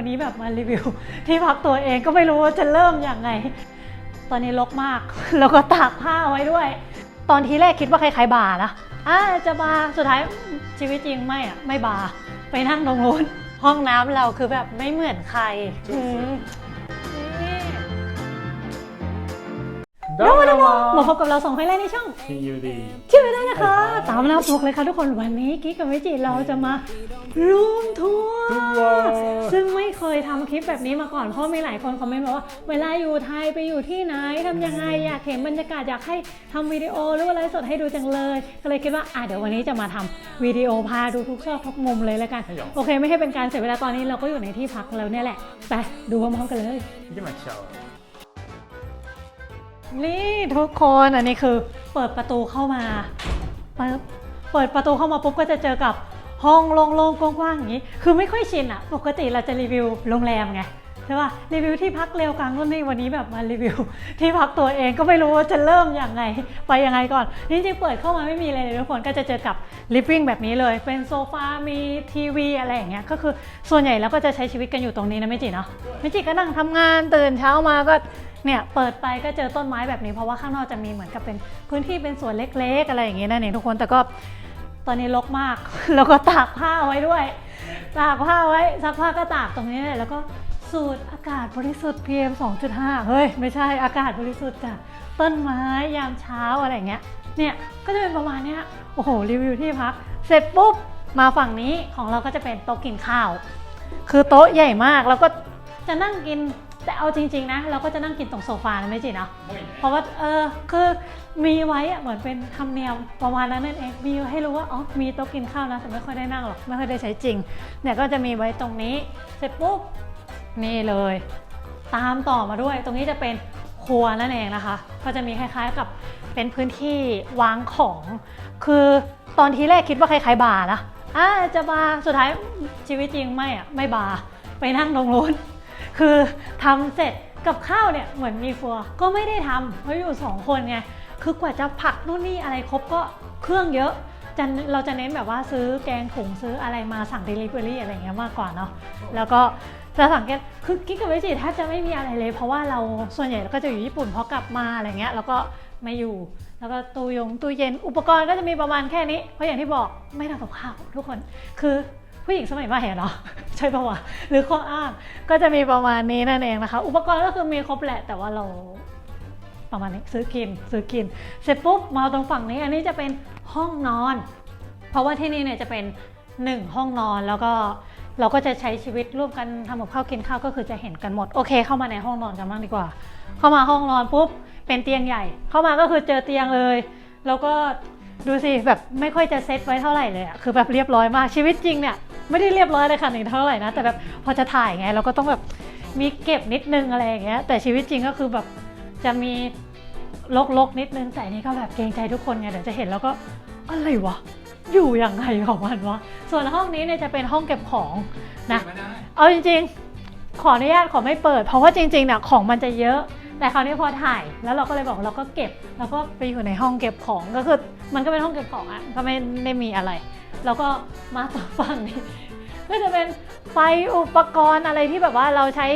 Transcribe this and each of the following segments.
วันนี้แบบมารีวิว ที่พักตัวเองก็ไม่รู้ว่าจะเริ่มยังไง ตอนนี้รกมาก แล้วก็ตากผ้าไว้ด้วย ตอนทีแรกคิดว่าคล้ายๆบาร์นะอ่าจะบาร์สุดท้ายชีวิตจริงไม่อะไม่บาร์ไปนั่งตรงนู้นห้องน้ำเราคือแบบไม่เหมือนใคร ดาวดาวมาพบกับเราสองคนไลท์ในช่อง TUD ชื่อได้นะคะ ตามนาปุกเลยค่ะทุกคนวันนี้กิ๊กกับวิจิเราจะมารูมทัวร์ซึ่งไม่เคยทำคลิปแบบนี้มาก่อน เพราะมีหลายคนคอมเมนต์บอกว่า เวลาอยู่ไทยไปอยู่ที่ไหนทำยังไงอยากเห็นบรรยากาศอยากให้ทำวิดีโอหรือว่าไลฟ์สดให้ดูจังเลย ก็เลยคิดว่าอะเดี๋ยววันนี้จะมาทำวิดีโอพาดูทุกซอกทุกมุมเลยแล้วกันโอเค ไม่ให้เป็นการเสียเวลาตอนนี้เราก็อยู่ในที่พักแล้วเนี่ยแหละไปดูพร้อมๆกันเลยที่มาเชา นี่ทุกคนอันนี้คือเปิดประตูเข้ามาปึ๊บเปิดประตูเข้ามาปุ๊บก็จะเจอกับห้องโล่งๆกว้างๆอย่างนี้ คือไม่ค่อยชินอะปกติเราจะรีวิวโรงแรมไงใช่ป่ะรีวิวที่พักเร็วกลางรุ่นนี่วันนี้แบบมารีวิว ที่พักตัวเองก็ไม่รู้ว่าจะเริ่มยังไง ไปยังไงก่อนจริงๆเปิดเข้ามาไม่มีอะไรเลยทุกคนก็จะเจอกับลิฟวิ่งแบบนี้เลย เป็นโซฟา มีทีวี อะไรอย่างเงี้ยก็คือส่วนใหญ่แล้วก็จะใช้ชีวิตกันอยู่ตรงนี้นะไม่จีเนาะไม่จีก็นั่งทำงานตื่นเช้ามาก็ เนี่ยเปิดไปก็เจอต้นไม้แบบนี้เพราะว่าข้างนอกจะมีเหมือนกับเป็นพื้นที่เป็นสวนเล็กๆ อะไรอย่างเงี้ยนั่นเองทุกคนแต่ก็ตอนนี้รกมาก แล้วก็ตากผ้าไว้ด้วย ตากผ้าไว้ซักผ้าก็ตากตรงนี้เลยแล้วก็สูดอากาศบริสุทธิ์ PM 2.5 เฮ้ย ไม่ใช่อากาศบริสุทธิ์จ้ะต้นไม้ยามเช้าอะไรอย่างเงี้ยเนี่ยก็จะเป็นประมาณเนี้ยโอ้โหรีวิวที่พัก เสร็จปุ๊บมาฝั่งนี้ของเราก็จะเป็นโต๊ะกินข้าว คือโต๊ะใหญ่มากแล้วก็จะนั่งกิน แต่เอาจริง ๆ นะ เราก็จะนั่งกินตรงโซฟานะไม่จีเนาะเพราะว่าเออคือมีไว้อะเหมือนเป็นธรรมเนียมประมาณนั้นนั่นเองมีให้รู้ว่าอ๋อมีโต๊ะกินข้าวนะแต่ไม่ค่อยได้นั่งหรอกไม่ค่อยได้ใช้จริงเนี่ยก็จะมีไว้ตรงนี้เสร็จปุ๊บนี่เลย ตามต่อมาด้วย ตรงนี้จะเป็นครัวนั่นเองนะคะ ก็จะมีคล้ายๆกับเป็นพื้นที่วางของ คือตอนทีแรกคิดว่าคล้ายๆบาร์นะอ่าจะบาร์สุดท้ายชีวิตจริงไม่อะไม่บาร์ไปนั่งตรงนู้น คือทำเสร็จกับข้าวเนี่ยเหมือนมีครัวก็ไม่ได้ทำเพราะอยู่สองคนไงคือกว่าจะผักนู่นนี่อะไรครบก็เครื่องเยอะจะเราจะเน้นแบบว่าซื้อแกงถุงซื้ออะไรมาสั่ง Delivery อะไรเงี้ยมากกว่าเนาะแล้วก็จะสังเกตคือกิ๊กกับวิจิแทบจะไม่มีอะไรเลย เพราะว่าเราส่วนใหญ่เราก็จะอยู่ญี่ปุ่นพอกลับมาอะไรเงี้ยแล้วก็ไม่อยู่ แล้วก็ตู้ยงตู้เย็นอุปกรณ์ก็จะมีประมาณแค่นี้ เพราะอย่างที่บอกไม่ทำกับข้าวทุกคน คือ ผู้หญิงสมัยใหม่เนาะใช่ปะวะหรือข้ออ้างก็จะมีประมาณนี้นั่นเองนะคะ อุปกรณ์ก็คือมีครบแหละแต่ว่าเราประมาณนี้ซื้อกินซื้อกิน เสร็จปุ๊บมาตรงฝั่งนี้ อันนี้จะเป็นห้องนอน เพราะว่าที่นี่เนี่ยจะเป็นหนึ่งห้องนอนแล้วก็เราก็จะใช้ชีวิตร่วมกันทำกับข้าวกินข้าวก็คือจะเห็นกันหมดโอเค เข้ามาในห้องนอนกันบ้างดีกว่า เข้ามาห้องนอนปุ๊บเป็นเตียงใหญ่ เข้ามาก็คือเจอเตียงเลย แล้วก็ดูสิแบบไม่ค่อยจะเซตไว้เท่าไหร่เลยอะคือแบบเรียบร้อยมากชีวิตจริงเนี่ย ไม่ได้เรียบร้อยเลยค่ะนี่เท่าไหร่นะ แต่แบบพอจะถ่ายไงเราก็ต้องแบบมีเก็บนิดนึงอะไรอย่างเงี้ยแต่ชีวิตจริงก็คือแบบจะมีลกๆนิดนึงแต่อันนี่ก็แบบเกรงใจทุกคนไงเดี๋ยวจะเห็นแล้วก็อะไรวะอยู่ยังไงของมันวะส่วนห้องนี้เนี่ยจะเป็นห้องเก็บของนะเอาจริง ๆ ขออนุญาตขอไม่เปิด เพราะว่าจริงๆเนี่ยของมันจะเยอะ แต่คราวนี้พอถ่ายแล้วเราก็เลยบอกเราก็เก็บ แล้วก็ไปอยู่ในห้องเก็บของก็คือมันก็เป็นห้องเก็บของอะก็ไม่ได้มีอะไร แล้วก็มาต่อฝั่งนี้ก็จะเป็นไฟอุปกรณ์อะไรที่แบบว่าเราใช้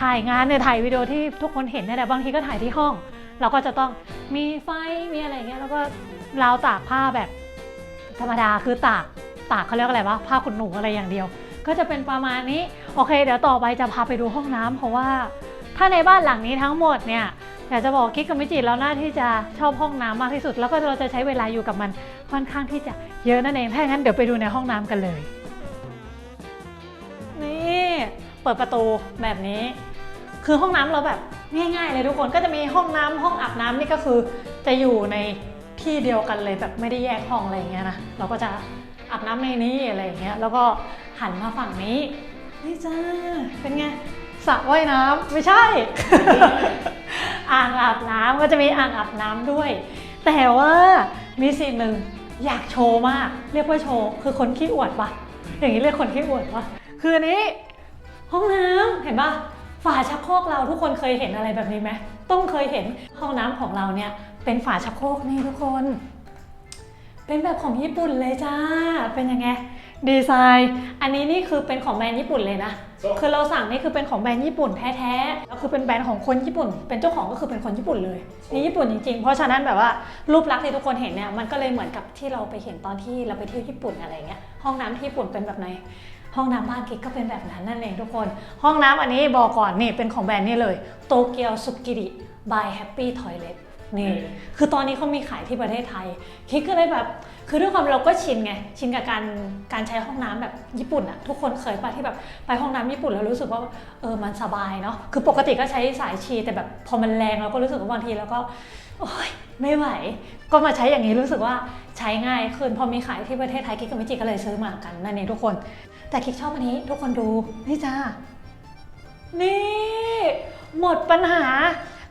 ถ่ายงานเนี่ยถ่ายวิดีโอที่ทุกคนเห็นเนี่ยแหละบางทีก็ถ่ายที่ห้อง เราก็จะต้องมีไฟมีอะไรเงี้ยแล้วก็ราวตากผ้าแบบธรรมดาคือตากตากเขาเรียกอะไรวะผ้าขนหนูอะไรอย่างเดียว ก็จะเป็นประมาณนี้โอเค เดี๋ยวต่อไปจะพาไปดูห้องน้ำเพราะว่าถ้าในบ้านหลังนี้ทั้งหมดเนี่ย อยากจะบอกกิ๊กกับมิจิแล้วน่าที่จะชอบห้องน้ำมากที่สุด แล้วก็เราจะใช้เวลาอยู่กับมันค่อนข้างที่จะเยอะนั่นเองถ้าอย่างนั้นเดี๋ยวไปดูในห้องน้ำกันเลย นี่เปิดประตูแบบนี้ คือห้องน้ำเราแบบง่ายๆเลยทุกคนก็จะมีห้องน้ำห้องอาบน้ำนี่ก็คือจะอยู่ในที่เดียวกันเลยแบบไม่ได้แยกห้องอะไรอย่างเงี้ยนะเราก็จะอาบน้ำในนี้อะไรอย่างเงี้ยแล้วก็หันมาฝั่งนี้นี่จ้าเป็นไงสระว่ายน้ำไม่ใช่ อ่างอาบน้ำก็จะมีอ่างอาบน้ำด้วย แต่ว่ามีสิ่งหนึ่งอยากโชว์มาก เรียกว่าโชว์ คือคนขี้อวดปะอย่างนี้เรียกคนขี้อวดปะคืออันนี้ ห้องน้ำเห็นปะฝาชักโครกเราทุกคนเคยเห็นอะไรแบบนี้ไหมต้องเคยเห็นห้องน้ำของเราเนี่ยเป็นฝาชักโครกนี่ทุกคน เป็นแบบของญี่ปุ่นเลยจ้าเป็นยังไง ดีไซน์ อันนี้นี่คือเป็นของแบรนด์ญี่ปุ่นเลยนะそうคือเราสั่งนี่คือเป็นของแบรนด์ญี่ปุ่นแท้ๆแล้วคือเป็นแบรนด์ของคนญี่ปุ่น เป็นเจ้าของก็คือเป็นคนญี่ปุ่นเลย นี่ญี่ปุ่นจริงๆ เพราะฉะนั้นแบบว่ารูปลักษณ์ที่ทุกคนเห็นเนี่ย มันก็เลยเหมือนกับที่เราไปเห็นตอนที่เราไปเที่ยวญี่ปุ่นอะไรเงี้ย ห้องน้ำที่ญี่ปุ่นเป็นแบบไหน ห้องน้ำบ้านกิ๊กก็เป็นแบบนั้นนั่นเองทุกคน ห้องน้ำอันนี้บอกก่อนนี่เป็นของแบรนด์นี่เลย โตเกียวสุกิริ by Happy Toilet นี่ คือตอนนี้เขามีขายที่ประเทศไทย คิดก็เลยแบบ คือด้วยความเราก็ชินไง ชินกับการการใช้ห้องน้ำแบบญี่ปุ่นอะทุกคนเคยไปที่แบบไปห้องน้ำญี่ปุ่นแล้วรู้สึกว่าเออมันสบายเนาะ คือปกติก็ใช้สายชีแต่แบบพอมันแรงเราก็รู้สึกว่าบางทีแล้วก็โอ๊ยไม่ไหว ก็มาใช้อย่างนี้รู้สึกว่าใช้ง่ายขึ้นพอมีขายที่ประเทศไทยกิ๊กกับมิจิก็เลยซื้อมากันนั่นเองทุกคน แต่กิ๊กชอบอันนี้ทุกคนดูนี่จ้านี่ หมดปัญหา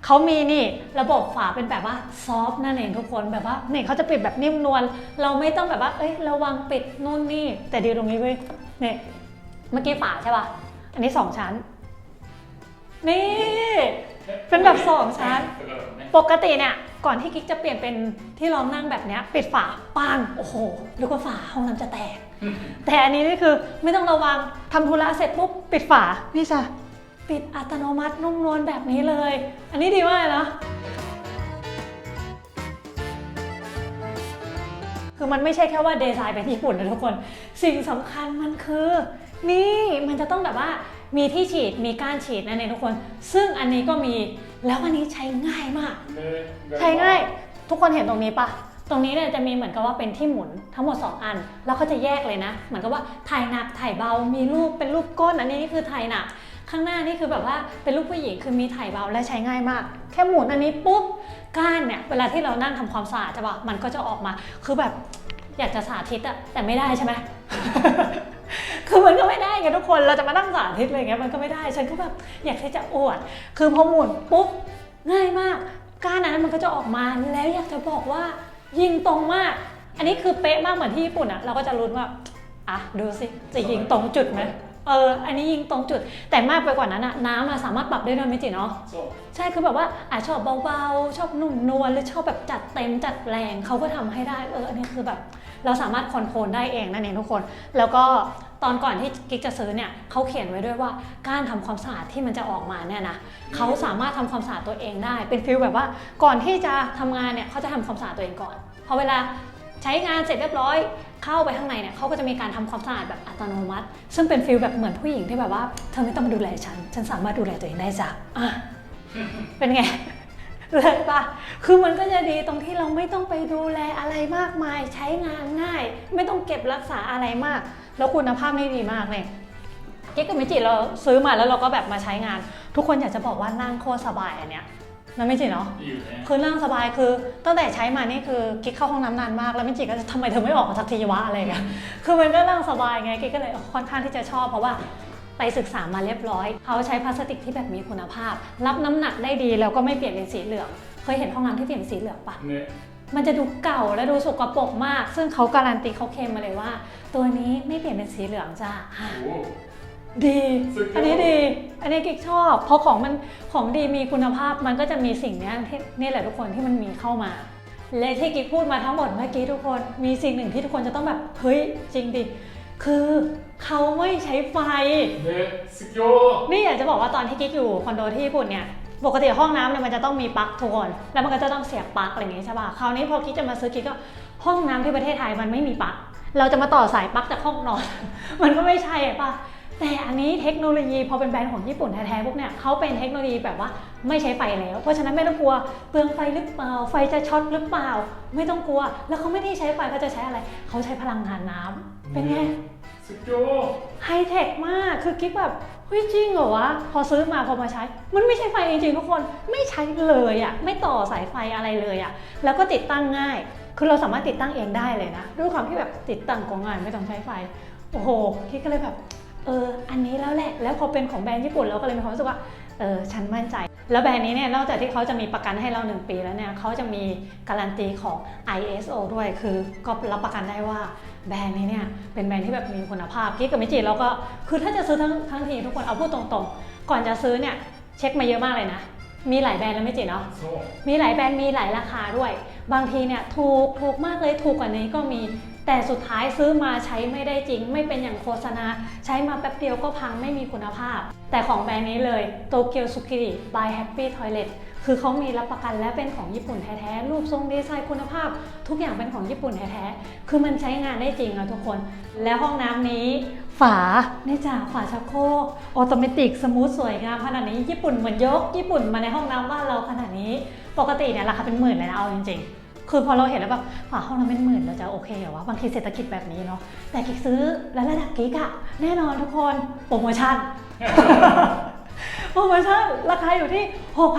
เขามีนี่ระบบฝาเป็นแบบว่าซอฟต์นั่นเองทุกคนแบบว่าเนี่ยเขาจะปิดแบบนิ่มนวลเราไม่ต้องแบบว่าเอ้ยระวังปิดนู่นนี่ แต่ดีตรงนี้เว้ยเนี่ยเมื่อกี้ฝาใช่ป่ะอันนี้สองชั้น นี่ เป็นแบบสองชั้น ปกติเนี่ยก่อนที่กิ๊กจะเปลี่ยนเป็นที่รองนั่งแบบเนี้ยปิดฝาปังโอ้โหหรือว่าฝาห้องน้ำจะแตก แต่อันนี้นี่คือไม่ต้องระวังทำธุระเสร็จปุ๊บปิดฝานี่จ้ะ ปิดอัตโนมัตินุ่มนวลแบบนี้เลย อันนี้ดีมากเลยนะคือมันไม่ใช่แค่ว่าดีไซน์เป็นญี่ปุ่นนะทุกคน สิ่งสำคัญมันคือ นี่มันจะต้องแบบว่ามีที่ฉีดมีก้านฉีดนั่นเองทุกคน ซึ่งอันนี้ก็มีแล้วอันนี้ใช้ง่ายมาก ใช้ง่าย ทุกคนเห็นตรงนี้ปะตรงนี้เนี่ยจะมีเหมือนกับว่าเป็นที่หมุนทั้งหมด 2 อัน แล้วก็จะแยกเลยนะ เหมือนกับว่าถ่ายหนักถ่ายเบา มีรูปเป็นรูปก้น อันนี้นี่คือถ่ายหนัก ข้างหน้านี่คือแบบว่าเป็นรูปผู้หญิงคือมีถ่ายเบาและใช้ง่ายมาก แค่หมุนอันนี้ปุ๊บก้านเนี่ยเวลาที่เรานั่งทำความสะอาดใช่ปะมันก็จะออกมา คือแบบอยากจะสาธิตอะแต่ไม่ได้ใช่ไหมคือมันก็ไม่ได้ไงทุกคนเราจะมานั่งสาธิตอะไรเงี้ยมันก็ไม่ได้ฉันก็แบบอยากที่จะอวด คือพอหมุนปุ๊บง่ายมากก้านนั้นมันก็จะออกมาแล้วอยากจะบอกว่ายิงตรงมาก อันนี้คือเป๊ะมากเหมือนที่ญี่ปุ่นอะเราก็จะลุ้ว่าอะดูสิจะยิงตรงจุดไหม เอออันนี้ยิงตรงจุด แต่มากไปกว่านั้นอะน้ำอะสามารถปรับได้ด้วยไม่จิเนาะそうใช่คือแบบว่าอาจชอบเบาๆ ชอบนุ่มนวลหรือชอบแบบจัดเต็มจัดแรงเขาก็ทำให้ได้เอออันนี้คือแบบเราสามารถคอนโทรลได้เองนั่นเองทุกคน แล้วก็ตอนก่อนที่กิ๊กจะซื้อเนี่ยเขาเขียนไว้ด้วยว่าการทำความสะอาดที่มันจะออกมาเนี่ยนะเขาสามารถทำความสะอาดตัวเองได้ เป็นฟิลแบบว่าก่อนที่จะทำงานเนี่ยเขาจะทำความสะอาดตัวเองก่อนพอเวลาใช้งานเสร็จเรียบร้อย เข้าไปข้างในเนี่ยเขาก็จะมีการทำความสะอาดแบบอัตโนมัติ ซึ่งเป็นฟิลแบบเหมือนผู้หญิงที่แบบว่าเธอไม่ต้องมาดูแลฉัน ฉันสามารถดูแลตัวเองได้จ้ะอะเป็นไงเลยปะคือมันก็จะดีตรงที่เราไม่ต้องไปดูแลอะไรมากมาย ใช้งานง่าย ไม่ต้องเก็บรักษาอะไรมาก แล้วคุณภาพนี่ดีมากเลยเก๊กกับมิจิเราซื้อมาแล้วเราก็แบบมาใช้งาน ทุกคนอยากจะบอกว่านั่งโคตรสบายอันเนี้ย น้ำไม่จิเนาะพื้คือนั่งสบายคือตั้งแต่ใช้มานี่คือกิ๊กเข้าห้องน้ำนานมากแล้วไม่จิก็จะทำไมเธอไม่ออกมาสักทีวะอะไรเงี้ยคือมันก็นั่งสบายไงกิ๊กก็เลยค่อนข้างที่จะชอบเพราะว่าไปศึกษามาเรียบร้อย เขาใช้พลาสติกที่แบบมีคุณภาพ รับน้ำหนักได้ดีแล้วก็ไม่เปลี่ยนเป็นสีเหลือง เคยเห็นห้องน้ำที่เปลี่ยนเป็นสีเหลืองปะ เนี่ยมันจะดูเก่าและดูสกปรกมาก ซึ่งเขาการันตีเขาเคลมมาเลยว่า ตัวนี้ไม่เปลี่ยนเป็นสีเหลืองจ้า ดีอันนี้ดี อันนี้กิ๊กชอบ เพราะของมันของดีมีคุณภาพมันก็จะมีสิ่งนี้นี่แหละทุกคนที่มันมีเข้ามา และที่กิ๊กพูดมาทั้งหมดเมื่อกี้ทุกคนมีสิ่งหนึ่งที่ทุกคนจะต้องแบบเฮ้ยจริงดิคือเขาไม่ใช้ไฟเนสกิ 교. นี่อยากจะบอกว่าตอนที่กิ๊กอยู่คอนโดที่ญี่ปุ่นเนี่ย ปกติห้องน้ำเนี่ยมันจะต้องมีปลั๊กทุกคน แล้วมันก็จะต้องเสียบปลั๊กอะไรอย่างงี้ใช่ป่ะ คราวนี้พอกิ๊กจะมาซื้อกิ๊กก็ห้องน้ำที่ประเทศไทยมันไม่มีปลั๊ก เราจะมาต่อสายปลั๊กจากห้องนอน มันก็ไม่ใช่ป่ะ แต่อันนี้เทคโนโลยีพอเป็นแบรนด์ของญี่ปุ่นแท้ๆพวกเนี่ยเขาเป็นเทคโนโลยีแบบว่าไม่ใช้ไฟแล้ว เพราะฉะนั้นไม่ต้องกลัวเปลืองไฟหรือเปล่า ไฟจะช็อตหรือเปล่า ไม่ต้องกลัว แล้วเขาไม่ได้ใช้ไฟเขาจะใช้อะไร เขาใช้พลังงานน้ำ เป็นไงสุดยอไฮเทคมากคือคิดแบบเฮ้ยจริงเหรอวะพอซื้อมาพอมาใช้ มันไม่ใช้ไฟจริงๆทุกคนไม่ใช้เลยอะ่ะไม่ต่อสายไฟอะไรเลยอะ่ะแล้วก็ติดตั้งง่าย คือเราสามารถติดตั้งเองได้เลยนะด้วยความที่แบบติดตั้งของงานไม่ต้องใช้ไฟโอ้โหคิดก็เลยแบบ เอออันนี้แล้วแหละ แล้วพอเป็นของแบรนด์ญี่ปุ่นเราก็เลยมีความรู้สึกว่าเออฉันมั่นใจ แล้วแบรนด์นี้เนี่ยนอกจากที่เขาจะมีประกันให้เรา 1 ปีแล้วเนี่ยเขาจะมีการันตีของ ISO ด้วยคือก็รับประกันได้ว่าแบรนด์นี้เนี่ยเป็นแบรนด์ที่แบบมีคุณภาพกิ๊กกับมิจิเราก็คือถ้าจะซื้อทั้งทั้งทีทุกคนเอาพูดตรงๆ ก่อนจะซื้อเนี่ยเช็คมาเยอะมากเลยนะ มีหลายแบรนด์แล้วไม่จิเนาะそうมีหลายแบรนด์มีหลายราคาด้วย บางทีเนี่ยถูกถูกมากเลยถูกกว่านี้ก็มี แต่สุดท้ายซื้อมาใช้ไม่ได้จริง ไม่เป็นอย่างโฆษณา ใช้มาแป๊บเดียวก็พังไม่มีคุณภาพ แต่ของแบรนด์นี้เลยโตเกียวสุกิริ by Happy Toilet คือเขามีรับประกันและเป็นของญี่ปุ่นแท้ๆ รูปทรงดีไซน์คุณภาพ ทุกอย่างเป็นของญี่ปุ่นแท้ๆ คือมันใช้งานได้จริงอะทุกคน และห้องน้ำนี้ ฝาเนี่ยจ้ะฝาชักโครกออโตเมติกสมูทสวยงามขนาดนี้ญี่ปุ่นเหมือนยกญี่ปุ่นมาในห้องน้ำบ้านเราขนาดนี้ปกติเนี่ยราคาเป็นหมื่นเลยนะเอาจริงๆ คือพอเราเห็นแล้วแบบฝาห้องน้ำเป็นหมื่นเราจะโอเคเหรอวะบางทีเศรษฐกิจแบบนี้เนาะแต่กิ๊กซื้อแล้วระดับกิ๊กอะแน่นอนทุกคนโปรโมชั่นโปรโมชั่นราคาอยู่ที่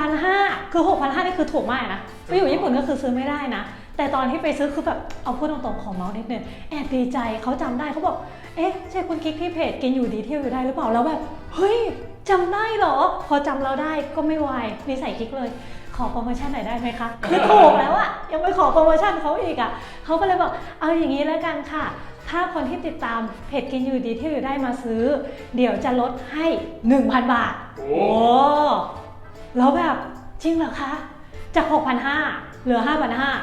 6,500 คือ 6,500 นี่คือถูกมากนะไปอยู่ญี่ปุ่นก็คือซื้อไม่ได้นะ แต่ตอนที่ไปซื้อคือแบบเอาพูดตรงๆของเมาส์นิดนึงแอบดีใจเขาจำได้เขาบอก เอ๊ะใช่คุณกิ๊กที่เพจกินอยู่ดีเที่ยวอยู่ได้หรือเปล่าแล้วแบบเฮ้ยจำได้เหรอ พอจำเราได้ก็ไม่ไหวนิสัยกิ๊กเลย ขอโปรโมชั่นหน่อยได้ไหมคะคือถูกแล้วอะยังไม่ขอโปรโมชั่นเขาอีกอะเขาก็เลยบอกเอาอย่างนี้แล้วกันค่ะ ถ้าคนที่ติดตามเพจกินอยู่ดีเที่ยวอยู่ได้มาซื้อ เดี๋ยวจะลดให้ 1,000 บาทおโอ้おแล้วแบบจริงเหรอคะจาก6,500เหลือ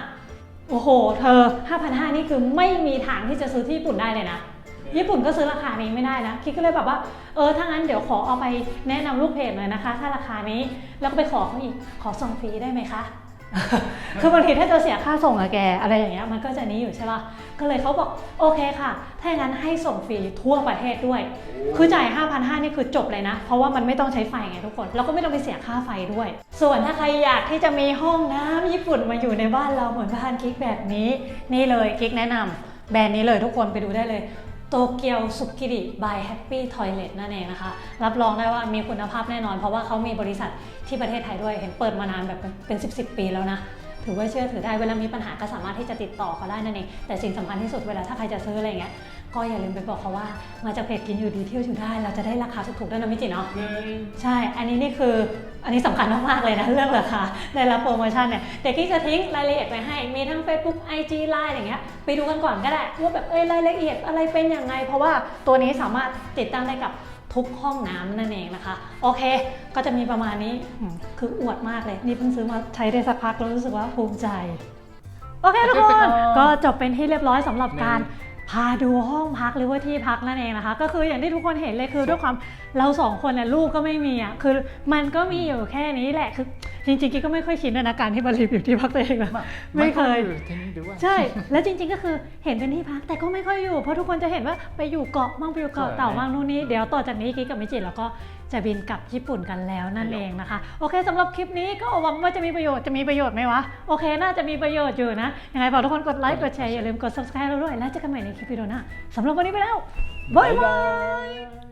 5,500โอ้โห เธอ 5,500นี่คือไม่มีทางที่จะซื้อที่ญี่ปุ่นได้เลยนะ ญี่ปุ่นก็ซื้อราคานี้ไม่ได้นะคิดก็เลยแบบว่าเออถ้างั้นเดี๋ยวขอเอาไปแนะนำลูกเพจหน่อยนะคะ ถ้าราคานี้แล้วก็ไปขอเขาอีกขอส่งฟรีได้ไหมคะคือบางทีถ้าจะเสียค่าส่งอะแกอะไรอย่างเงี้ยมันก็จะนี้อยู่ใช่ป่ะก็เลยเขาบอกโอเคค่ะ ถ้าอย่างนั้นให้ส่งฟรีทั่วประเทศด้วย คือจ่าย 5,500นี่คือจบเลยนะ เพราะว่ามันไม่ต้องใช้ไฟไงทุกคนแล้วก็ไม่ต้องไปเสียค่าไฟด้วย ส่วนถ้าใครอยากที่จะมีห้องน้ำญี่ปุ่นมาอยู่ในบ้านเราเหมือนบ้านกิ๊กแบบนี้ นี่เลยกิ๊กแนะนำแบรนด์นี้เลยทุกคนไปดูได้เลย โตเกียวสุกิริ by Happy Toilet นั่นเองนะคะ รับรองได้ว่ามีคุณภาพแน่นอน เพราะว่าเขามีบริษัทที่ประเทศไทยด้วยเห็นเปิดมานานแบบเป็น 10 10 ปีแล้วนะถือว่าเชื่อถือได้เวลามีปัญหาก็สามารถที่จะติดต่อเขาได้นั่นเองแต่สิ่งสำคัญที่สุดเวลาถ้าใครจะซื้ออะไรเงี้ย ก็อย่าลืมไปบอกเขาว่า มาจากเพจกินอยู่ดีเที่ยวอยู่ได้ เราจะได้ราคาถูกๆด้วยนะมิจิเนาะねใช่ อันนี้นี่คืออันนี้สำคัญมากๆเลยนะเรื่องราคาได้รับโปรโมชั่นเนี่ยเดี๋ยวกี้จะทิ้งรายละเอียดไว้ให้ มีทั้ง Facebook IG Line อย่างเงี้ยไปดูกันก่อนก็ได้ว่าแบบเอ้ยรายละเอียดอะไรเป็นยังไง เพราะว่าตัวนี้สามารถติดตั้งได้กับทุกห้องน้ำนั่นเองนะคะ โอเค ก็จะมีประมาณนี้อืมคืออวดมากเลยนี่เพิ่งซื้อมาใช้ได้สักพักแล้วรู้สึกว่าภูมิใจ โอเคทุกคน ก็จบเป็นที่เรียบร้อยสำหรับการ พาดูห้องพักหรือว่าที่พักนั่นเองนะคะ ก็คืออย่างที่ทุกคนเห็นเลยคือด้วยความเราสองคนเนี่ยลูกก็ไม่มีอะคือมันก็มีอยู่แค่นี้แหละคือ จริงๆกิ๊กก็ไม่ค่อยชินนะการที่มารียู่ที่พักตัวเองนะไม่เคยใช่ แล้วจริง ๆ ก็คือเห็นเป็นที่พักแต่ก็ไม่ค่อยอยู่ เพราะทุกคนจะเห็นว่าไปอยู่เกาะมั่งไปอยู่เกาะเต่ามั่งนู่นนี่เดี๋ยวต่อจากนี้กิ๊กกับมิจิแล้วก็จะบินกลับญี่ปุ่นกันแล้วนั่นเองนะคะ โอเคสำหรับคลิปนี้ก็หวังว่าจะมีประโยชน์จะมีประโยชน์ไหมวะโอเค น่าจะมีประโยชน์อยู่นะยังไงฝากทุกคนกดไลค์กดแชร์อย่าลืมกด subscribe เราด้วยแล้วเจอกันใหม่ในคลิปวิดีโอหน้าสำหรับวันนี้ไปแล้วบ๊ายบาย